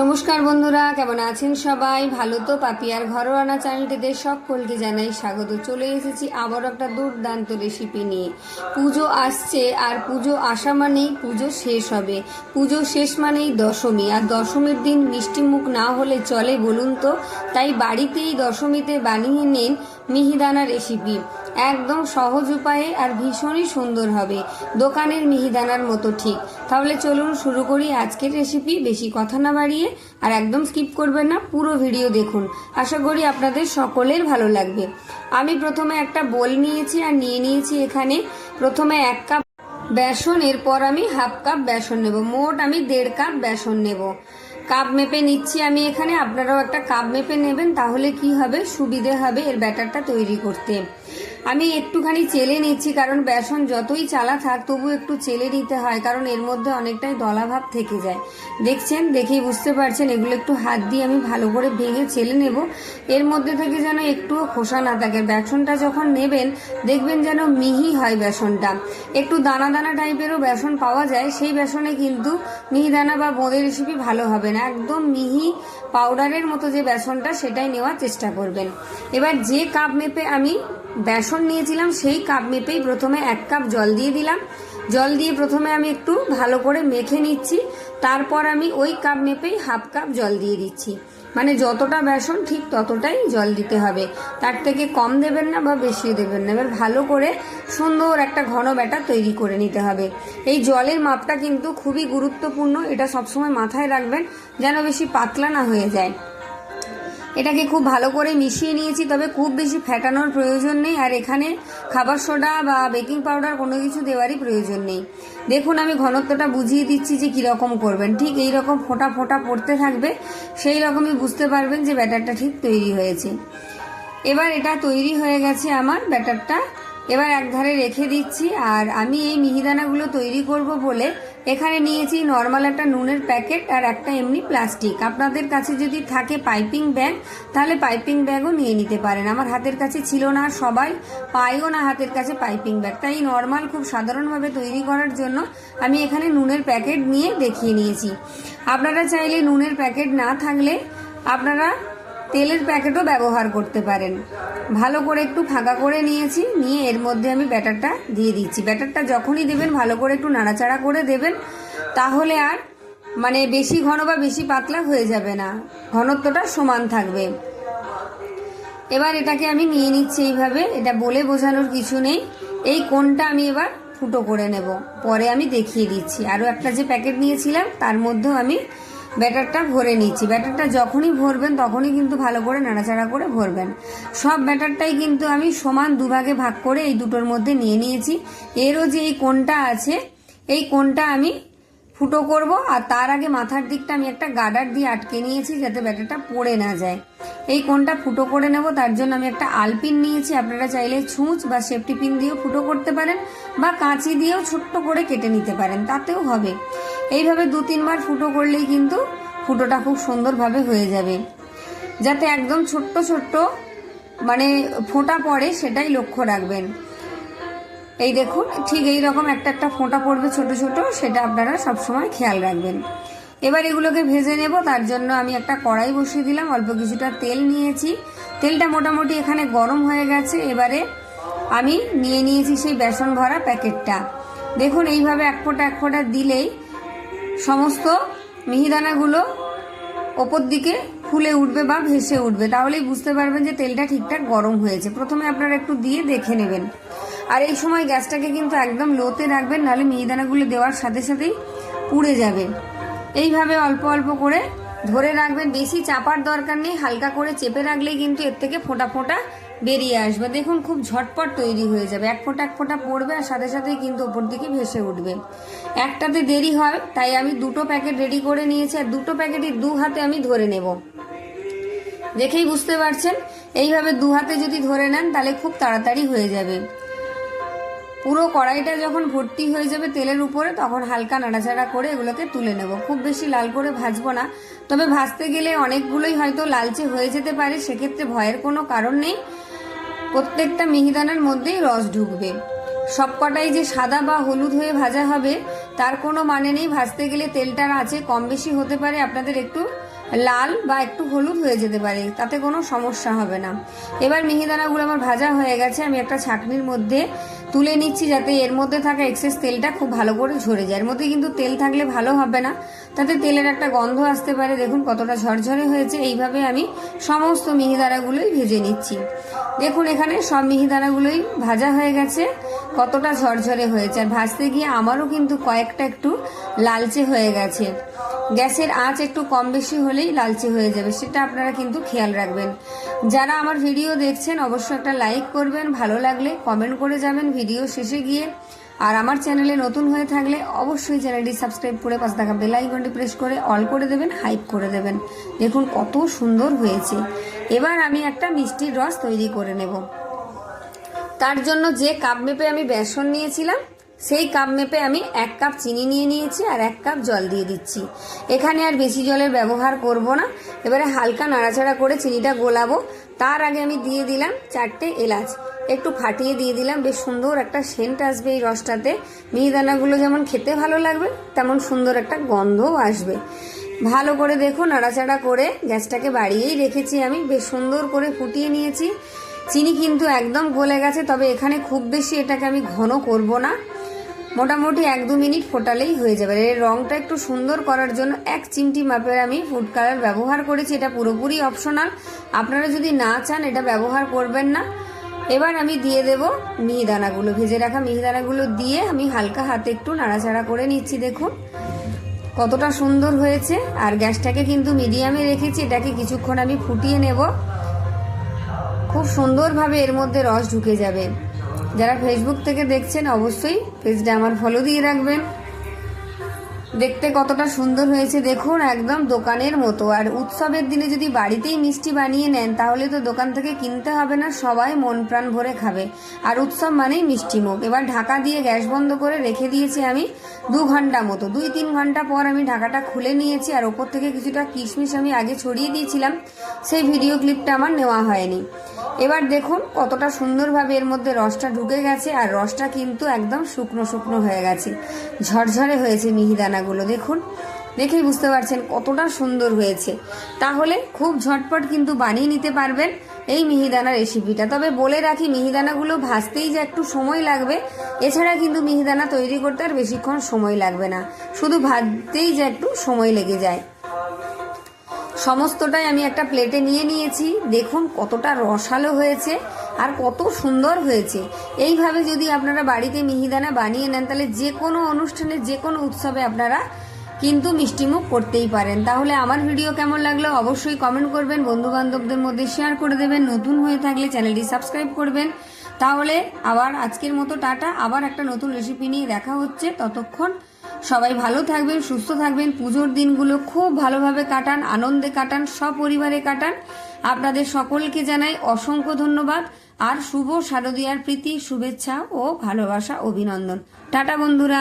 নমস্কার বন্ধুরা, কেমন আছেন সবাই? ভালো তো? পাপিয়ার ঘরোয়ানা চ্যানেলটিতে সকলকে জানাই স্বাগত। চলে এসেছি আবার একটা দুর্দান্ত রেসিপি নিয়ে। পুজো আসছে, আর পুজো আসা মানেই পুজো শেষ হবে। পুজো শেষ মানেই দশমী, আর দশমীর দিন মিষ্টি মুখ না হলে চলে বলুন তো? তাই বাড়িতেই দশমীতে বানিয়ে নিন মিহিদানা রেসিপি একদম সহজ উপায়ে আর ভীষণই সুন্দর হবে। দোকানের মিহিদানার মতো ঠিক। তাহলে চলুন শুরু করি আজকের রেসিপি বেশি কথা না বাড়িয়ে আর একদম স্কিপ করবেন না, পুরো ভিডিও দেখুন। আশা করি আপনাদের সকলের ভালো লাগবে। আমি প্রথমে একটা বোল নিয়েছি আর নিয়ে নিয়েছি এখানে প্রথমে এক কাপ বেসন, এরপর আমি হাফ কাপ বেসন নেব। মোট আমি দেড় কাপ বেসন নেব। কাপ মেপে নিচ্ছি আমি এখানে। আপনারাও একটা কাপ মেপে নেবেন, তাহলে কি হবে? সুবিধে হবে এর ব্যাটারটা তৈরি করতে। আমি একটুখানি চেলে নিচ্ছি, কারণ বেসন যতই চালা থাক, তবু একটু চেলে নিতে হয়, কারণ এর মধ্যে অনেকটাই দলাভাব থেকে যায়। দেখছেন? দেখেই বুঝতে পারছেন, এগুলো একটু হাত দিয়ে আমি ভালো করে ভেঙে চেলে নেব। এর মধ্যে থেকে যেন একটুও খোসা না থাকে। বেসনটা যখন নেবেন, দেখবেন যেন মিহি হয় বেসনটা। একটু দানা দানা টাইপেরও বেসন পাওয়া যায়। সেই বেসনে কিন্তু মিহিদানা বা বোঁদের রেসিপি ভালো হবে না। একদম মিহি পাউডারের মতো যে বেসনটা, সেটাই নেওয়ার চেষ্টা করবেন। এবার যে কাপ মেপে আমি বেসন নিয়েছিলাম, সেই কাপ মেপেই প্রথমে এক কাপ জল দিয়ে দিলাম। জল দিয়ে প্রথমে আমি একটু ভালো করে মেখে নিচ্ছি। তারপর আমি ওই কাপ মেপেই হাফ কাপ জল দিয়ে দিচ্ছি। মানে যতটা বেসন, ঠিক ততটাই জল দিতে হবে। তার থেকে কম দেবেন না বা বেশি দেবেন না। এবার ভালো করে সুন্দর একটা ঘন ব্যাটার তৈরি করে নিতে হবে। এই জলের মাপটা কিন্তু খুবই গুরুত্বপূর্ণ। এটা সবসময় মাথায় রাখবেন, যেন বেশি পাতলা না হয়ে যায়। এটাকে খুব ভালো করে মিশিয়ে নিয়েছি, তবে খুব বেশি ফ্যাটানোর প্রয়োজন নেই। আর এখানে খাবার সোডা বা বেকিং পাউডার কোনো কিছু দেওয়ারই প্রয়োজন নেই। দেখুন, আমি ঘনত্বটা বুঝিয়ে দিচ্ছি যে কীরকম করবেন। ঠিক এই রকম ফোটা ফোটা পড়তে থাকবে, সেই রকমই বুঝতে পারবেন যে ব্যাটারটা ঠিক তৈরি হয়েছে। এবার এটা তৈরি হয়ে গেছে আমার ব্যাটারটা। এবার এক ধারে রেখে দিচ্ছি, আর আমি এই মিহিদানাগুলো তৈরি করব বলে এখানে নিয়েছি নর্মাল একটা নুনের প্যাকেট আর একটা এমনি প্লাস্টিক আপনাদের কাছে যদি থাকে পাইপিং ব্যাগ তাহলে পাইপিং ব্যাগও নিয়ে নিতে পারেন। আমার হাতের কাছে ছিল না সবাই পাইও না হাতের কাছে পাইপিং ব্যাগ তাই নর্মাল খুব সাধারণভাবে তৈরি করার জন্য আমি এখানে নুনের প্যাকেট নিয়ে দেখিয়ে নিয়েছি। আপনারা চাইলে নুনের প্যাকেট না থাকলে আপনারা তেলের প্যাকেটও ব্যবহার করতে পারেন। ভালো করে একটু ফাঁকা করে নিয়েছি, নিয়ে এর মধ্যে আমি ব্যাটারটা দিয়ে দিচ্ছি। ব্যাটারটা যখনই দেবেন, ভালো করে একটু নাড়াচাড়া করে দেবেন, তাহলে আর মানে বেশি ঘন বা বেশি পাতলা হয়ে যাবে না। ঘনত্বটা সমান থাকবে। এবার এটাকে আমি নিয়ে নিচ্ছি এইভাবে, এটা বলে বোঝানোর কিছু নেই। এই কোনটা আমি এবার ফুটো করে নেব, পরে আমি দেখিয়ে দিচ্ছি। আরও একটা যে প্যাকেট নিয়েছিলাম, তার মধ্যেও আমি ব্যাটারটা ভরে নিচ্ছি। ব্যাটারটা যখনই ভরবেন, তখনই কিন্তু ভালো করে নাড়াচাড়া করে ভরবেন। সব ব্যাটারটাই কিন্তু আমি সমান দুভাগে ভাগ করে এই দুটোর মধ্যে নিয়ে নিয়েছি। এরও যে এই কোনটা আছে, এই কোনটা আমি ফুটো করব, আর তার আগে মাথার দিকটা আমি একটা গার্ডার দিয়ে আটকে নিয়েছি যাতে ব্যাটারটা পড়ে না যায়। এই কোনটা ফুটো করে নেব, তার জন্য আমি একটা আলপিন নিয়েছি। আপনারা চাইলে ছুঁচ বা সেফটি পিন দিয়েও ফুটো করতে পারেন, বা কাঁচি দিয়েও ছোট্ট করে কেটে নিতে পারেন, তাতেও হবে। এইভাবে দু তিনবার ফুটো করলেই কিন্তু ফুটোটা খুব সুন্দরভাবে হয়ে যাবে। যাতে একদম ছোট্ট ছোট্ট মানে ফোঁটা পড়ে, সেটাই লক্ষ্য রাখবেন। এই দেখুন, ঠিক এই রকম একটা একটা ফোঁটা পড়বে ছোট ছোট, সেটা আপনারা সবসময় খেয়াল রাখবেন। এবার এগুলোকে ভেজে নেব, তার জন্য আমি একটা কড়াই বসিয়ে দিলাম, অল্প কিছুটা তেল নিয়েছি। তেলটা মোটামুটি এখানে গরম হয়ে গেছে, এবারে আমি নিয়ে নিয়েছি সেই বেসন ভরা প্যাকেটটা। দেখুন, এইভাবে এক ফোঁটা এক ফোঁটা দিলেই সমস্ত মিহিদানাগুলো ওপর দিকে ফুলে উঠবে বা ভেসে উঠবে। তাহলেই বুঝতে পারবেন যে তেলটা ঠিকঠাক গরম হয়েছে। প্রথমে আপনারা একটু দিয়ে দেখে নেবেন। আর এই সময় গ্যাসটাকে কিন্তু একদম লোতে রাখবেন, নাহলে মিহিদানাগুলো দেওয়ার সাথে সাথেই পুড়ে যাবে। এইভাবে অল্প অল্প করে ধরে রাখবেন। বেশি চাপার দরকার নেই, হালকা করে চেপে রাখলেই কিন্তু এর থেকে ফোঁটা ফোঁটা বেরিয়ে আসবে। দেখুন খুব ঝটপট তৈরি হয়ে যাবে। এক ফোঁটা এক ফোঁটা পড়বে আর সাথে সাথেই কিন্তু ওপর দিকে ভেসে উঠবে। একটাতে দেরি হয়, তাই আমি দুটো প্যাকেট রেডি করে নিয়েছি। আর দুটো প্যাকেটই দু হাতে আমি ধরে নেব। দেখেই বুঝতে পারছেন? এইভাবে দু হাতে যদি ধরে নেন, তাহলে খুব তাড়াতাড়ি হয়ে যাবে। পুরো কড়াইটা যখন ভর্তি হয়ে যাবে তেলের উপরে, তখন হালকা নাড়াচাড়া করে এগুলোকে তুলে নেব। খুব বেশি লাল করে ভাজবো না, তবে ভাজতে গেলে অনেকগুলোই হয়তো লালচে হয়ে যেতে পারে, সেক্ষেত্রে ভয়ের কোনো কারণ নেই। প্রত্যেকটা মিহিদানার মধ্যেই রস ঢুকবে। সবকটাই যে সাদা বা হলুদ হয়ে ভাজা হবে, তার কোনো মানে নেই। ভাজতে গেলে তেলটার আছে, কম বেশি হতে পারে, আপনাদের একটু লাল বা একটু হলুদ হয়ে যেতে পারে, তাতে কোনো সমস্যা হবে না। এবার মিহিদানাগুলো আমার ভাজা হয়ে গেছে, আমি একটা ছাকনির মধ্যে তুলে নিচ্ছি যাতে এর মধ্যে থাকা এক্সেস তেলটা খুব ভালো করে ঝরে যায়। এর মধ্যে কিন্তু তেল থাকলে ভালো হবে না। তাতে তেলের একটা গন্ধ আসতে পারে। দেখুন কতটা ঝরঝরে হয়েছে। এইভাবে আমি সমস্ত মিহিদানাগুলোই ভেজে নিচ্ছি। দেখুন এখানে সব মিহিদানাগুলোই ভাজা হয়ে গেছে। কতটা ঝরঝরে হয়েছে। আর ভাজতে গিয়ে আমারও কিন্তু কয়েকটা একটু লালচে হয়ে গেছে। গ্যাসের আঁচ একটু কম বেশি হলেই লালচে হয়ে যাবে, সেটা আপনারা কিন্তু খেয়াল রাখবেন। যারা আমার ভিডিও দেখছেন, অবশ্যই একটা লাইক করবেন, ভালো লাগলে কমেন্ট করে যাবেন ভিডিও শেষে গিয়ে। আর আমার চ্যানেলে নতুন হয়ে থাকলে অবশ্যই চ্যানেলটি সাবস্ক্রাইব করে পাশে থাকা বেল আইকনটি প্রেস করে অল করে দেবেন, হাইপ করে দেবেন। দেখুন কত সুন্দর হয়েছে। এবার আমি একটা মিষ্টির রস তৈরি করে নেব। তার জন্য যে কাপ মেপে আমি বেসন নিয়েছিলাম সেই কাপ মেপে আমি এক কাপ চিনি নিয়ে নিয়েছি আর এক কাপ জল দিয়ে দিচ্ছি। এখানে আর বেশি জলের ব্যবহার করব না। এবারে হালকা নাড়াচাড়া করে চিনিটা গোলাবো। তার আগে আমি দিয়ে দিলাম চারটে এলাচ। একটু ফাটিয়ে দিয়ে দিলাম। বেশ সুন্দর একটা সেন্ট আসবে এই রসটাতে। মিহিদানাগুলো যেমন খেতে ভালো লাগবে, তেমন সুন্দর একটা গন্ধও আসবে। ভালো করে দেখুন নাড়াচাড়া করে গ্যাসটাকে বাড়িয়েই রেখেছি আমি। বেশ সুন্দর করে ফুটিয়ে নিয়েছি। চিনি কিন্তু একদম গলে গেছে, তবে এখানে খুব বেশি এটাকে আমি ঘন করব না। মোটামুটি এক দু মিনিট ফোটালেই হয়ে যাবে। এর রংটা একটু সুন্দর করার জন্য এক চিমটি মাপের আমি ফুড কালার ব্যবহার করেছি। এটা পুরোপুরি অপশনাল। আপনারা যদি না চান, এটা ব্যবহার করবেন না। এবার আমি দিয়ে দেব মিহিদানাগুলো। ভেজে রাখা মিহিদানাগুলো দিয়ে আমি হালকা হাতে একটু নাড়াচাড়া করে নিচ্ছি, দেখুন। কতটা সুন্দর হয়েছে। আর গ্যাসটাকে কিন্তু মিডিয়ামে রেখেছি। এটাকে কিছুক্ষণ আমি ফুটিয়ে নেব। খুব সুন্দরভাবে এর মধ্যে রস ঢুকে যাবে। যারা ফেসবুক থেকে দেখছেন, অবশ্যই পেজটা আমার ফলো দিয়ে রাখবেন। দেখতে কতটা সুন্দর হয়েছে, দেখুন, একদম দোকানের মতো। আর উৎসবের দিনে যদি বাড়িতেই মিষ্টি বানিয়ে নেন, তাহলে তো দোকান থেকে কিনতে হবে না, সবাই মন প্রাণ ভরে খাবে। আর উৎসব মানেই মিষ্টি মুখ। এবার ঢাকা দিয়ে গ্যাস বন্ধ করে রেখে দিয়েছি আমি দু ঘণ্টা মতো। দুই তিন ঘণ্টা পর আমি ঢাকাটা খুলে নিয়েছি, আর ওপর থেকে কিছুটা কিশমিশ আমি আগে ছড়িয়ে দিয়েছিলাম। সেই ভিডিও ক্লিপটা আমার নেওয়া হয়নি। এবার দেখুন কতটা সুন্দরভাবে এর মধ্যে রসটা ঢুকে গেছে, আর রসটা কিন্তু একদম শুকনো শুকনো হয়ে গেছে। ঝরঝরে হয়েছে মিহিদানাগুলো দেখুন। দেখেই বুঝতে পারছেন কতটা সুন্দর হয়েছে। তাহলে খুব ঝটপট কিন্তু বানিয়ে নিতে পারবেন এই মিহিদানা রেসিপিটা তবে বলে রাখি মিহিদানাগুলো ভাজতেই যে একটু সময় লাগবে, এছাড়া কিন্তু মিহিদানা তৈরি করতে আর বেশিক্ষণ সময় লাগবে না। শুধু ভাজতেই যে একটু সময় লেগে যায়। সমস্তটাই আমি একটা প্লেটে নিয়ে নিয়েছি। দেখুন কতটা রসালো হয়েছে আর কত সুন্দর হয়েছে। এইভাবে যদি আপনারা বাড়িতে মিহিদানা বানিয়ে নেন, তাহলে যে কোনো অনুষ্ঠানে, যে কোনো উৎসবে আপনারা কিন্তু মিষ্টিমুখ করতেই পারেন। তাহলে আমার ভিডিও কেমন লাগল অবশ্যই কমেন্ট করবেন বন্ধু বান্ধবদের মধ্যে শেয়ার করে দেবেন, নতুন হয়ে থাকলে চ্যানেলটি সাবস্ক্রাইব করবেন। তাহলে আবার আজকের মতো, টাটা। আবার একটা নতুন রেসিপি নিয়ে দেখা হচ্ছে। ততক্ষণ সবাই ভালো থাকবেন, সুস্থ থাকবেন, পুজোর দিনগুলো খুব ভালোভাবে কাটান, আনন্দে কাটান, সপরিবারে কাটান। আপনাদের সকলকে জানাই অসংখ্য ধন্যবাদ আর শুভ শারদীয়ার প্রীতি, শুভেচ্ছা ও ভালোবাসা, অভিনন্দন। টাটা বন্ধুরা।